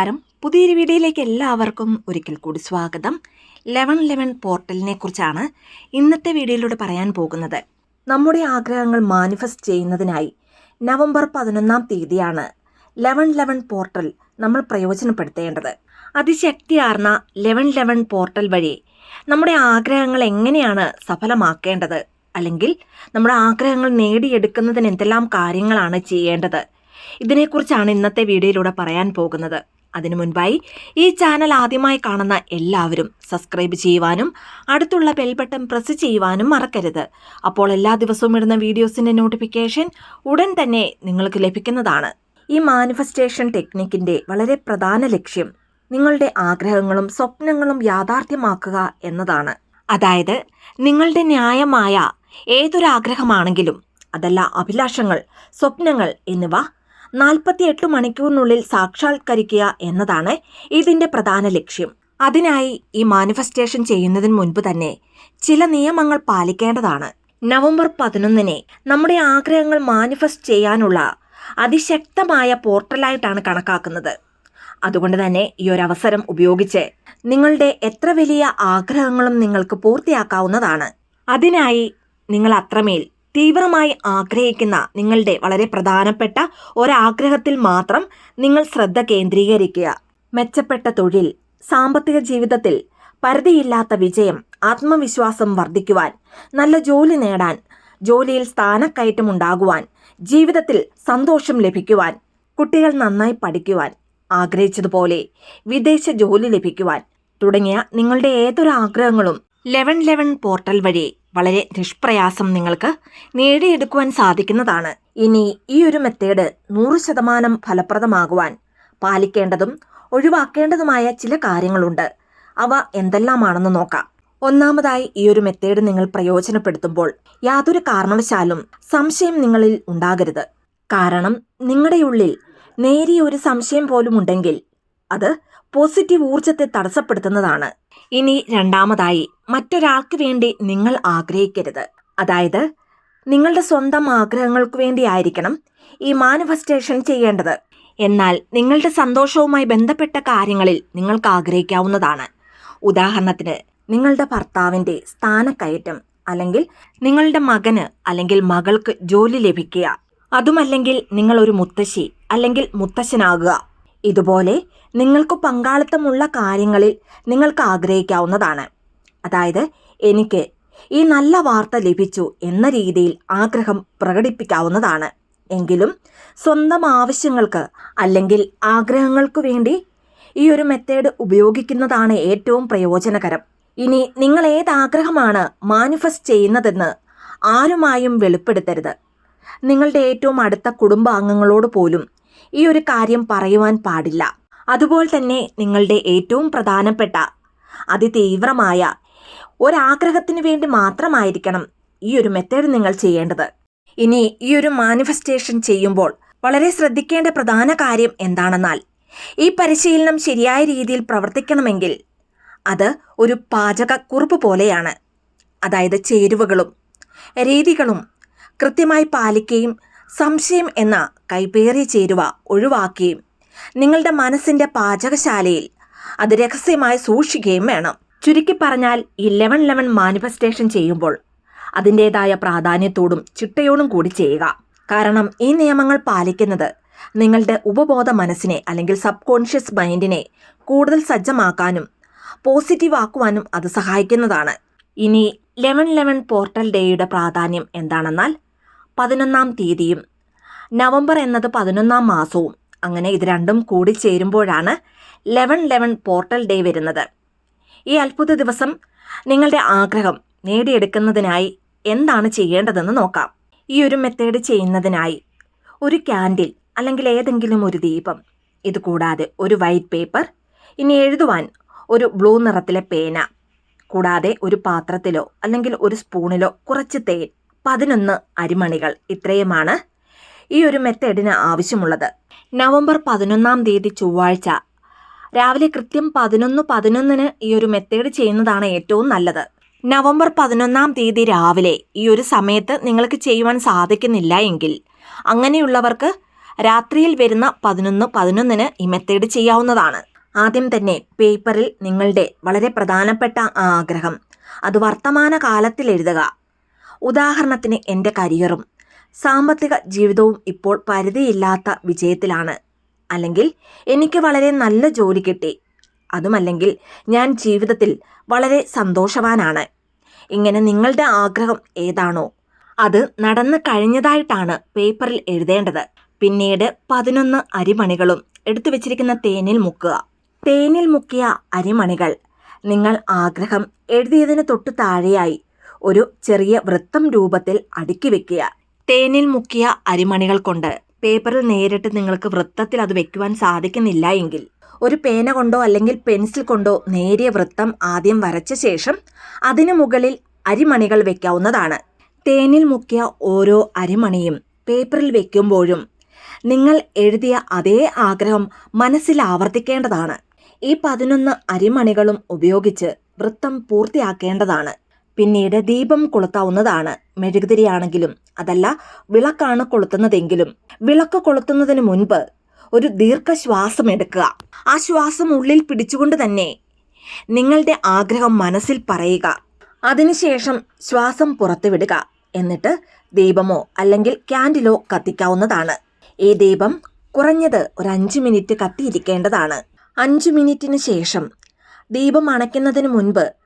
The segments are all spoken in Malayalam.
നമസ്കാരം. പുതിയൊരു വീഡിയോയിലേക്ക് എല്ലാവർക്കും ഒരിക്കൽ കൂടി സ്വാഗതം. ലെവൻ ലെവൻ പോർട്ടലിനെ കുറിച്ചാണ് ഇന്നത്തെ വീഡിയോയിലൂടെ പറയാൻ പോകുന്നത്. നമ്മുടെ ആഗ്രഹങ്ങൾ മാനിഫെസ്റ്റ് ചെയ്യുന്നതിനായി നവംബർ പതിനൊന്നാം തീയതിയാണ് ലെവൻ ലെവൻ പോർട്ടൽ നമ്മൾ പ്രയോജനപ്പെടുത്തേണ്ടത്. അതിശക്തിയാർന്ന ലെവൻ ലെവൻ പോർട്ടൽ വഴി നമ്മുടെ ആഗ്രഹങ്ങൾ എങ്ങനെയാണ് സഫലമാക്കേണ്ടത്? അല്ലെങ്കിൽ നമ്മുടെ ആഗ്രഹങ്ങൾ നേടിയെടുക്കുന്നതിന് എന്തെല്ലാം കാര്യങ്ങളാണ് ചെയ്യേണ്ടത്? ഇതിനെക്കുറിച്ചാണ് ഇന്നത്തെ വീഡിയോയിലൂടെ പറയാൻ പോകുന്നത്. അതിനു മുൻപായി ഈ ചാനൽ ആദ്യമായി കാണുന്ന എല്ലാവരും സബ്സ്ക്രൈബ് ചെയ്യുവാനും അടുത്തുള്ള ബെൽബട്ടൺ പ്രസ് ചെയ്യുവാനും മറക്കരുത്. അപ്പോൾ എല്ലാ ദിവസവും ഇടുന്ന വീഡിയോസിന്റെ നോട്ടിഫിക്കേഷൻ ഉടൻ തന്നെ നിങ്ങൾക്ക് ലഭിക്കുന്നതാണ്. ഈ മാനിഫെസ്റ്റേഷൻ ടെക്നിക്കിന്റെ വളരെ പ്രധാന ലക്ഷ്യം നിങ്ങളുടെ ആഗ്രഹങ്ങളും സ്വപ്നങ്ങളും യാഥാർത്ഥ്യമാക്കുക എന്നതാണ്. അതായത് നിങ്ങളുടെ ന്യായമായ ഏതൊരാഗ്രഹമാണെങ്കിലും അതല്ല അഭിലാഷങ്ങൾ സ്വപ്നങ്ങൾ എന്നിവ നാൽപ്പത്തിയെട്ട് മണിക്കൂറിനുള്ളിൽ സാക്ഷാത്കരിക്കുക എന്നതാണ് ഇതിന്റെ പ്രധാന ലക്ഷ്യം. അതിനായി ഈ മാനിഫെസ്റ്റേഷൻ ചെയ്യുന്നതിന് മുൻപ് തന്നെ ചില നിയമങ്ങൾ പാലിക്കേണ്ടതാണ്. നവംബർ പതിനൊന്നിനെ നമ്മുടെ ആഗ്രഹങ്ങൾ മാനിഫെസ്റ്റ് ചെയ്യാനുള്ള അതിശക്തമായ പോർട്ടലായിട്ടാണ് കണക്കാക്കുന്നത്. അതുകൊണ്ട് തന്നെ ഈ ഒരു അവസരം ഉപയോഗിച്ച് നിങ്ങളുടെ എത്ര വലിയ ആഗ്രഹങ്ങളും നിങ്ങൾക്ക് പൂർത്തിയാക്കാവുന്നതാണ്. അതിനായി നിങ്ങൾ അത്രമേൽ തീവ്രമായി ആഗ്രഹിക്കുന്ന നിങ്ങളുടെ വളരെ പ്രധാനപ്പെട്ട ഒരാഗ്രഹത്തിൽ മാത്രം നിങ്ങൾ ശ്രദ്ധ കേന്ദ്രീകരിക്കുക. മെച്ചപ്പെട്ട തൊഴിൽ സാമ്പത്തിക ജീവിതത്തിൽ പരിധിയില്ലാത്ത വിജയം ആത്മവിശ്വാസം വർദ്ധിക്കുവാൻ നല്ല ജോലി നേടാൻ ജോലിയിൽ സ്ഥാനക്കയറ്റം ഉണ്ടാകുവാൻ ജീവിതത്തിൽ സന്തോഷം ലഭിക്കുവാൻ കുട്ടികൾ നന്നായി പഠിക്കുവാൻ ആഗ്രഹിച്ചതുപോലെ വിദേശ ജോലി ലഭിക്കുവാൻ തുടങ്ങിയ നിങ്ങളുടെ ഏതൊരു ആഗ്രഹങ്ങളും ലെവൻ ലെവൻ പോർട്ടൽ വഴി വളരെ നിഷ്പ്രയാസം നിങ്ങൾക്ക് നേടിയെടുക്കുവാൻ സാധിക്കുന്നതാണ്. ഇനി ഈ ഒരു മെത്തേഡ് നൂറ് ശതമാനം ഫലപ്രദമാകുവാൻ പാലിക്കേണ്ടതും ഒഴിവാക്കേണ്ടതുമായ ചില കാര്യങ്ങളുണ്ട്. അവ എന്തെല്ലാമാണെന്ന് നോക്കാം. ഒന്നാമതായി ഈ ഒരു മെത്തേഡ് നിങ്ങൾ പ്രയോജനപ്പെടുത്തുമ്പോൾ യാതൊരു കാരണവശാലും സംശയം നിങ്ങളിൽ ഉണ്ടാകരുത്. കാരണം നിങ്ങളുടെ ഉള്ളിൽ നേരിയ ഒരു സംശയം പോലും ഉണ്ടെങ്കിൽ അത് പോസിറ്റീവ് ഊർജത്തെ തടസ്സപ്പെടുത്തുന്നതാണ്. ഇനി രണ്ടാമതായി മറ്റൊരാൾക്ക് വേണ്ടി നിങ്ങൾ ആഗ്രഹിക്കരുത്. അതായത് നിങ്ങളുടെ സ്വന്തം ആഗ്രഹങ്ങൾക്ക് വേണ്ടിയായിരിക്കണം ഈ മാനിഫെസ്റ്റേഷൻ ചെയ്യേണ്ടത്. എന്നാൽ നിങ്ങളുടെ സന്തോഷവുമായി ബന്ധപ്പെട്ട കാര്യങ്ങളിൽ നിങ്ങൾക്ക് ആഗ്രഹിക്കാവുന്നതാണ്. ഉദാഹരണത്തിന് നിങ്ങളുടെ ഭർത്താവിന്റെ സ്ഥാനക്കയറ്റം അല്ലെങ്കിൽ നിങ്ങളുടെ മകന് അല്ലെങ്കിൽ മകൾക്ക് ജോലി ലഭിക്കുക. അതുമല്ലെങ്കിൽ നിങ്ങൾ ഒരു മുത്തശ്ശി അല്ലെങ്കിൽ മുത്തശ്ശനാകുക. ഇതുപോലെ നിങ്ങൾക്ക് പങ്കാളിത്തമുള്ള കാര്യങ്ങളിൽ നിങ്ങൾക്ക് ആഗ്രഹിക്കാവുന്നതാണ്. അതായത് എനിക്ക് ഈ നല്ല വാർത്ത ലഭിച്ചു എന്ന രീതിയിൽ ആഗ്രഹം പ്രകടിപ്പിക്കാവുന്നതാണ്. എങ്കിലും സ്വന്തം ആവശ്യങ്ങൾക്ക് അല്ലെങ്കിൽ ആഗ്രഹങ്ങൾക്ക് വേണ്ടി ഈ ഒരു മെത്തേഡ് ഉപയോഗിക്കുന്നതാണ് ഏറ്റവും പ്രയോജനകരം. ഇനി നിങ്ങൾ ഏത് ആഗ്രഹമാണ് മാനിഫെസ്റ്റ് ചെയ്യുന്നതെന്ന് ആരുമായും വെളിപ്പെടുത്തരുത്. നിങ്ങളുടെ ഏറ്റവും അടുത്ത കുടുംബാംഗങ്ങളോട് പോലും ഈ ഒരു കാര്യം പറയുവാൻ പാടില്ല. അതുപോലെ തന്നെ നിങ്ങളുടെ ഏറ്റവും പ്രധാനപ്പെട്ട അതിതീവ്രമായ ഒരാഗ്രഹത്തിന് വേണ്ടി മാത്രമായിരിക്കണം ഈ ഒരു മെത്തേഡ് നിങ്ങൾ ചെയ്യേണ്ടത്. ഇനി ഈ ഒരു മാനിഫെസ്റ്റേഷൻ ചെയ്യുമ്പോൾ വളരെ ശ്രദ്ധിക്കേണ്ട പ്രധാന കാര്യം എന്താണെന്നാൽ ഈ പരിശീലനം ശരിയായ രീതിയിൽ പ്രവർത്തിക്കണമെങ്കിൽ അത് ഒരു പാചകക്കുറിപ്പ് പോലെയാണ്. അതായത് ചേരുവകളും രീതികളും കൃത്യമായി പാലിക്കുകയും സംശയം എന്ന കൈപേറിയ ചേരുവ ഒഴിവാക്കുകയും നിങ്ങളുടെ മനസ്സിന്റെ പാചകശാലയിൽ അത് രഹസ്യമായി സൂക്ഷിക്കുകയും വേണം. ചുരുക്കി പറഞ്ഞാൽ ഈ ലെവൻ ലെവൻ മാനിഫെസ്റ്റേഷൻ ചെയ്യുമ്പോൾ അതിന്റേതായ പ്രാധാന്യത്തോടും ചിട്ടയോടും കൂടി ചെയ്യുക. കാരണം ഈ നിയമങ്ങൾ പാലിക്കുന്നത് നിങ്ങളുടെ ഉപബോധ മനസ്സിനെ അല്ലെങ്കിൽ സബ് കോൺഷ്യസ് മൈൻഡിനെ കൂടുതൽ സജ്ജമാക്കാനും പോസിറ്റീവ് ആക്കുവാനും അത് സഹായിക്കുന്നതാണ്. ഇനി ലെവൻ ലെവൻ പോർട്ടൽ ഡേയുടെ പ്രാധാന്യം എന്താണെന്നാൽ പതിനൊന്നാം തീയതിയും നവംബർ എന്നത് പതിനൊന്നാം മാസവും. അങ്ങനെ ഇത് രണ്ടും കൂടി ചേരുമ്പോഴാണ് ലെവൻ ലെവൻ പോർട്ടൽ ഡേ വരുന്നത്. ഈ അത്ഭുത ദിവസം നിങ്ങളുടെ ആഗ്രഹം നേടിയെടുക്കുന്നതിനായി എന്താണ് ചെയ്യേണ്ടതെന്ന് നോക്കാം. ഈ ഒരു മെത്തേഡ് ചെയ്യുന്നതിനായി ഒരു ക്യാൻഡിൽ അല്ലെങ്കിൽ ഏതെങ്കിലും ഒരു ദീപം ഇത് കൂടാതെ ഒരു വൈറ്റ് പേപ്പർ ഇനി എഴുതുവാൻ ഒരു ബ്ലൂ നിറത്തിലെ പേന കൂടാതെ ഒരു പാത്രത്തിലോ അല്ലെങ്കിൽ ഒരു സ്പൂണിലോ കുറച്ച് തേൻ പതിനൊന്ന് അരിമണികൾ ഇത്രയുമാണ് ഈ ഒരു മെത്തേഡിന് ആവശ്യമുള്ളത്. നവംബർ പതിനൊന്നാം തീയതി ചൊവ്വാഴ്ച. രാവിലെ കൃത്യം പതിനൊന്ന് പതിനൊന്നിന് ഈ ഒരു മെത്തേഡ് ചെയ്യുന്നതാണ് ഏറ്റവും നല്ലത്. നവംബർ പതിനൊന്നാം തീയതി രാവിലെ ഈ ഒരു സമയത്ത് നിങ്ങൾക്ക് ചെയ്യുവാൻ സാധിക്കുന്നില്ല എങ്കിൽ അങ്ങനെയുള്ളവർക്ക് രാത്രിയിൽ വരുന്ന പതിനൊന്ന് പതിനൊന്നിന് ഈ മെത്തേഡ് ചെയ്യാവുന്നതാണ്. ആദ്യം തന്നെ പേപ്പറിൽ നിങ്ങളുടെ വളരെ പ്രധാനപ്പെട്ട ആഗ്രഹം അത് വർത്തമാന കാലത്തിൽ എഴുതുക. ഉദാഹരണത്തിന് എന്റെ കരിയറും. സാമ്പത്തിക ജീവിതവും ഇപ്പോൾ പരിധിയില്ലാത്ത വിജയത്തിലാണ്. അല്ലെങ്കിൽ എനിക്ക് വളരെ നല്ല ജോലി കിട്ടി. അതുമല്ലെങ്കിൽ ഞാൻ ജീവിതത്തിൽ വളരെ സന്തോഷവാനാണ്. ഇങ്ങനെ നിങ്ങളുടെ ആഗ്രഹം ഏതാണോ അത് നടന്നു കഴിഞ്ഞതായിട്ടാണ് പേപ്പറിൽ എഴുതേണ്ടത്. പിന്നീട് പതിനൊന്ന് അരിമണികളും എടുത്തു വെച്ചിരിക്കുന്ന തേനിൽ മുക്കുക. തേനിൽ മുക്കിയ അരിമണികൾ നിങ്ങൾ ആഗ്രഹം എഴുതിയതിന് തൊട്ടു താഴെയായി ഒരു ചെറിയ വൃത്തം രൂപത്തിൽ അടുക്കി വെക്കുക. തേനിൽ മുക്കിയ അരിമണികൾ കൊണ്ട് പേപ്പറിൽ നേരിട്ട് നിങ്ങൾക്ക് വൃത്തത്തിൽ അത് വെക്കുവാൻ സാധിക്കുന്നില്ല എങ്കിൽ ഒരു പേന കൊണ്ടോ അല്ലെങ്കിൽ പെൻസിൽ കൊണ്ടോ നേരിയ വൃത്തം ആദ്യം വരച്ച ശേഷം അതിനു മുകളിൽ അരിമണികൾ വെക്കാവുന്നതാണ്. തേനിൽ മുക്കിയ ഓരോ അരിമണിയും പേപ്പറിൽ വെക്കുമ്പോഴും നിങ്ങൾ എഴുതിയ അതേ ആഗ്രഹം മനസ്സിൽ ആവർത്തിക്കേണ്ടതാണ്. ഈ പതിനൊന്ന് അരിമണികളും ഉപയോഗിച്ച് വൃത്തം പൂർത്തിയാക്കേണ്ടതാണ്. പിന്നീട് ദീപം കൊളുത്താവുന്നതാണ്. മെഴുകുതിരിയാണെങ്കിലും അതല്ല വിളക്കാണ് കൊളുത്തുന്നതെങ്കിലും. വിളക്ക് കൊളുത്തുന്നതിന് മുൻപ് ഒരു ദീർഘശ്വാസം എടുക്കുക. ആ ശ്വാസം ഉള്ളിൽ പിടിച്ചുകൊണ്ട് തന്നെ നിങ്ങളുടെ ആഗ്രഹം മനസ്സിൽ പറയുക. അതിനുശേഷം ശ്വാസം പുറത്തുവിടുക. എന്നിട്ട് ദീപമോ അല്ലെങ്കിൽ ക്യാൻഡിലോ കത്തിക്കാവുന്നതാണ്. ഈ ദീപം കുറഞ്ഞത് ഒരു അഞ്ച് മിനിറ്റ് കത്തിയിരിക്കേണ്ടതാണ്. അഞ്ച് മിനിറ്റിന് ശേഷം ദീപം അണയ്ക്കുന്നതിന് മുൻപ്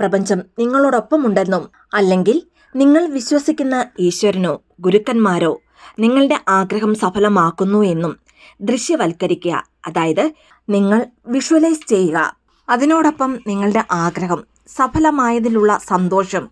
പ്രപഞ്ചം നിങ്ങളോടൊപ്പമുണ്ടെന്നും അല്ലെങ്കിൽ നിങ്ങൾ വിശ്വസിക്കുന്ന ഈശ്വരനോ ഗുരുക്കന്മാരോ നിങ്ങളുടെ ആഗ്രഹം സഫലമാക്കുന്നു എന്നും ദൃശ്യവൽക്കരിക്കുക. അതായത് നിങ്ങൾ വിഷ്വലൈസ് ചെയ്യുക. അതിനോടൊപ്പം നിങ്ങളുടെ ആഗ്രഹം സഫലമായതിലുള്ള സന്തോഷം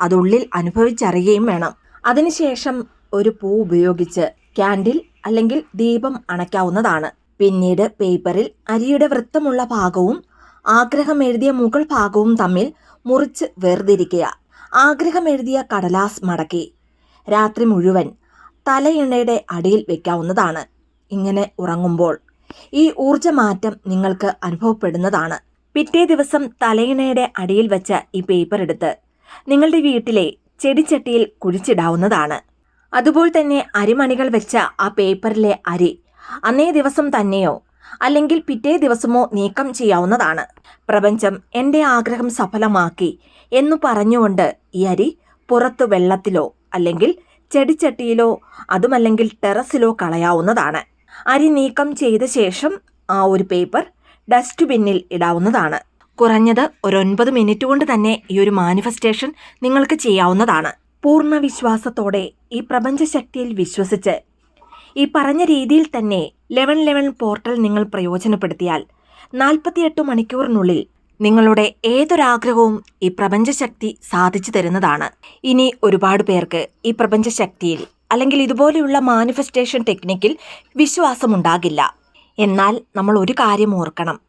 അതുള്ളിൽ അനുഭവിച്ചറിയുകയും വേണം. അതിനുശേഷം ഒരു പൂ ഉപയോഗിച്ച് ക്യാൻഡിൽ അല്ലെങ്കിൽ ദീപം അണയ്ക്കാവുന്നതാണ്. പിന്നീട് പേപ്പറിൽ അരിയുടെ വൃത്തമുള്ള ഭാഗവും ആഗ്രഹം എഴുതിയ മുകൾ ഭാഗവും തമ്മിൽ മുറിച്ച് വേർതിരിക്കുക. ആഗ്രഹം എഴുതിയ കടലാസ് മടക്കി. രാത്രി മുഴുവൻ തലയിണയുടെ അടിയിൽ വെക്കാവുന്നതാണ്. ഇങ്ങനെ ഉറങ്ങുമ്പോൾ ഈ ഊർജമാറ്റം നിങ്ങൾക്ക് അനുഭവപ്പെടുന്നതാണ്. പിറ്റേ ദിവസം തലയിണയുടെ അടിയിൽ വെച്ച ഈ പേപ്പർ എടുത്ത് നിങ്ങളുടെ വീട്ടിലെ ചെടിച്ചട്ടിയിൽ കുഴിച്ചിടാവുന്നതാണ്. അതുപോലെ തന്നെ അരിമണികൾ വെച്ച ആ പേപ്പറിലെ അരി അന്നേ ദിവസം തന്നെയോ അല്ലെങ്കിൽ പിറ്റേ ദിവസമോ നീക്കം ചെയ്യാവുന്നതാണ്. പ്രപഞ്ചം എന്റെ ആഗ്രഹം സഫലമാക്കി എന്നു പറഞ്ഞുകൊണ്ട് ഈ അരി പുറത്തു വെള്ളത്തിലോ അല്ലെങ്കിൽ ചെടിച്ചട്ടിയിലോ അതുമല്ലെങ്കിൽ ടെറസിലോ കളയാവുന്നതാണ്. അരി നീക്കം ചെയ്ത ശേഷം ആ ഒരു പേപ്പർ ഡസ്റ്റ്ബിന്നിൽ ഇടാവുന്നതാണ്. കുറഞ്ഞത് ഒരു ഒൻപത് മിനിറ്റ് കൊണ്ട് തന്നെ ഈ ഒരു മാനിഫെസ്റ്റേഷൻ നിങ്ങൾക്ക് ചെയ്യാവുന്നതാണ്. പൂർണ വിശ്വാസത്തോടെ ഈ പ്രപഞ്ചശക്തിയിൽ വിശ്വസിച്ച് ഈ പറഞ്ഞ രീതിയിൽ തന്നെ ലെവൻ ലെവൻ പോർട്ടൽ നിങ്ങൾ പ്രയോജനപ്പെടുത്തിയാൽ നാൽപ്പത്തിയെട്ട് മണിക്കൂറിനുള്ളിൽ നിങ്ങളുടെ ഏതൊരാഗ്രഹവും ഈ പ്രപഞ്ചശക്തി സാധിച്ചു തരുന്നതാണ്. ഇനി ഒരുപാട് പേർക്ക് ഈ പ്രപഞ്ചശക്തിയിൽ അല്ലെങ്കിൽ ഇതുപോലെയുള്ള മാനിഫെസ്റ്റേഷൻ ടെക്നിക്കിൽ വിശ്വാസമുണ്ടാകില്ല. എന്നാൽ നമ്മൾ ഒരു കാര്യം ഓർക്കണം.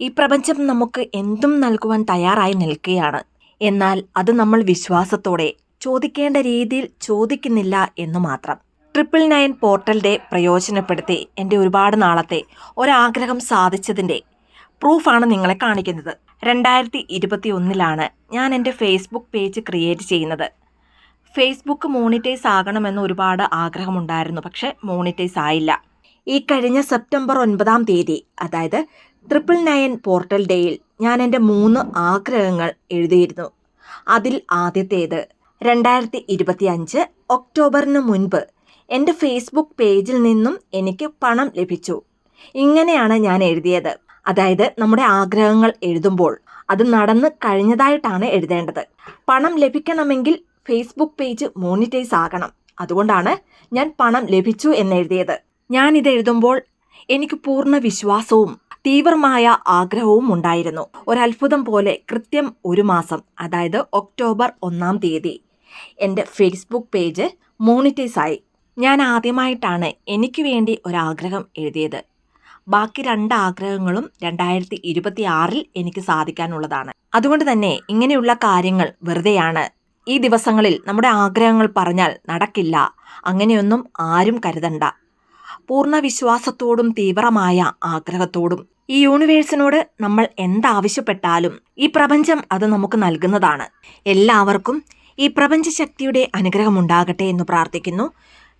ഈ പ്രപഞ്ചം നമുക്ക് എന്തും നൽകുവാൻ തയ്യാറായി നിൽക്കുകയാണ്. എന്നാൽ അത് നമ്മൾ വിശ്വാസത്തോടെ ചോദിക്കേണ്ട രീതിയിൽ ചോദിക്കുന്നില്ല എന്ന് മാത്രം. ട്രിപ്പിൾ നയൻ പോർട്ടൽ ഡേ പ്രയോജനപ്പെടുത്തി എന്റെ ഒരുപാട് നാളത്തെ ഒരാഗ്രഹം സാധിച്ചതിന്റെ പ്രൂഫാണ് നിങ്ങളെ കാണിക്കുന്നത്. രണ്ടായിരത്തി ഇരുപത്തി ഒന്നിലാണ് ഞാൻ എന്റെ ഫേസ്ബുക്ക് പേജ് ക്രിയേറ്റ് ചെയ്യുന്നത്. ഫേസ്ബുക്ക് മോണിറ്റൈസ് ആകണമെന്ന് ഒരുപാട് ആഗ്രഹമുണ്ടായിരുന്നു പക്ഷെ മോണിറ്റൈസ് ആയില്ല. ഈ കഴിഞ്ഞ സെപ്റ്റംബർ ഒൻപതാം തീയതി അതായത് ട്രിപ്പിൾ നയൻ പോർട്ടൽ ഡേയിൽ ഞാൻ എന്റെ മൂന്ന് ആഗ്രഹങ്ങൾ എഴുതിയിരുന്നു. അതിൽ ആദ്യത്തേത് രണ്ടായിരത്തി ഇരുപത്തി അഞ്ച് ഒക്ടോബറിന് മുൻപ് എന്റെ ഫേസ്ബുക്ക് പേജിൽ നിന്നും എനിക്ക് പണം ലഭിച്ചു. ഇങ്ങനെയാണ് ഞാൻ എഴുതിയത്. അതായത് നമ്മുടെ ആഗ്രഹങ്ങൾ എഴുതുമ്പോൾ അത് നടന്ന് കഴിഞ്ഞതായിട്ടാണ് എഴുതേണ്ടത്. പണം ലഭിക്കണമെങ്കിൽ ഫേസ്ബുക്ക് പേജ് മോണിറ്റൈസ് ആകണം. അതുകൊണ്ടാണ് ഞാൻ പണം ലഭിച്ചു എന്നെഴുതിയത് ഞാൻ ഇത് എഴുതുമ്പോൾ എനിക്ക് പൂർണ വിശ്വാസവും തീവ്രമായ ആഗ്രഹവും ഉണ്ടായിരുന്നു. ഒരത്ഭുതം പോലെ കൃത്യം ഒരു മാസം അതായത് ഒക്ടോബർ ഒന്നാം തീയതി എന്റെ ഫേസ്ബുക്ക് പേജ് മോണിറ്റൈസ് ആയി. ഞാൻ ആദ്യമായിട്ടാണ് എനിക്ക് വേണ്ടി ഒരാഗ്രഹം എഴുതിയത്. ബാക്കി രണ്ട് ആഗ്രഹങ്ങളും രണ്ടായിരത്തി ഇരുപത്തി ആറിൽ എനിക്ക് സാധിക്കാനുള്ളതാണ്. അതുകൊണ്ട് തന്നെ ഇങ്ങനെയുള്ള കാര്യങ്ങൾ വെറുതെയാണ്. ഈ ദിവസങ്ങളിൽ നമ്മുടെ ആഗ്രഹങ്ങൾ പറഞ്ഞാൽ നടക്കില്ല. അങ്ങനെയൊന്നും ആരും കരുതണ്ട. പൂർണ വിശ്വാസത്തോടും തീവ്രമായ ആഗ്രഹത്തോടും ഈ യൂണിവേഴ്സിനോട് നമ്മൾ എന്താവശ്യപ്പെട്ടാലും ഈ പ്രപഞ്ചം അത് നമുക്ക് നൽകുന്നതാണ്. എല്ലാവർക്കും ഈ പ്രപഞ്ചശക്തിയുടെ അനുഗ്രഹം ഉണ്ടാകട്ടെ എന്ന് പ്രാർത്ഥിക്കുന്നു.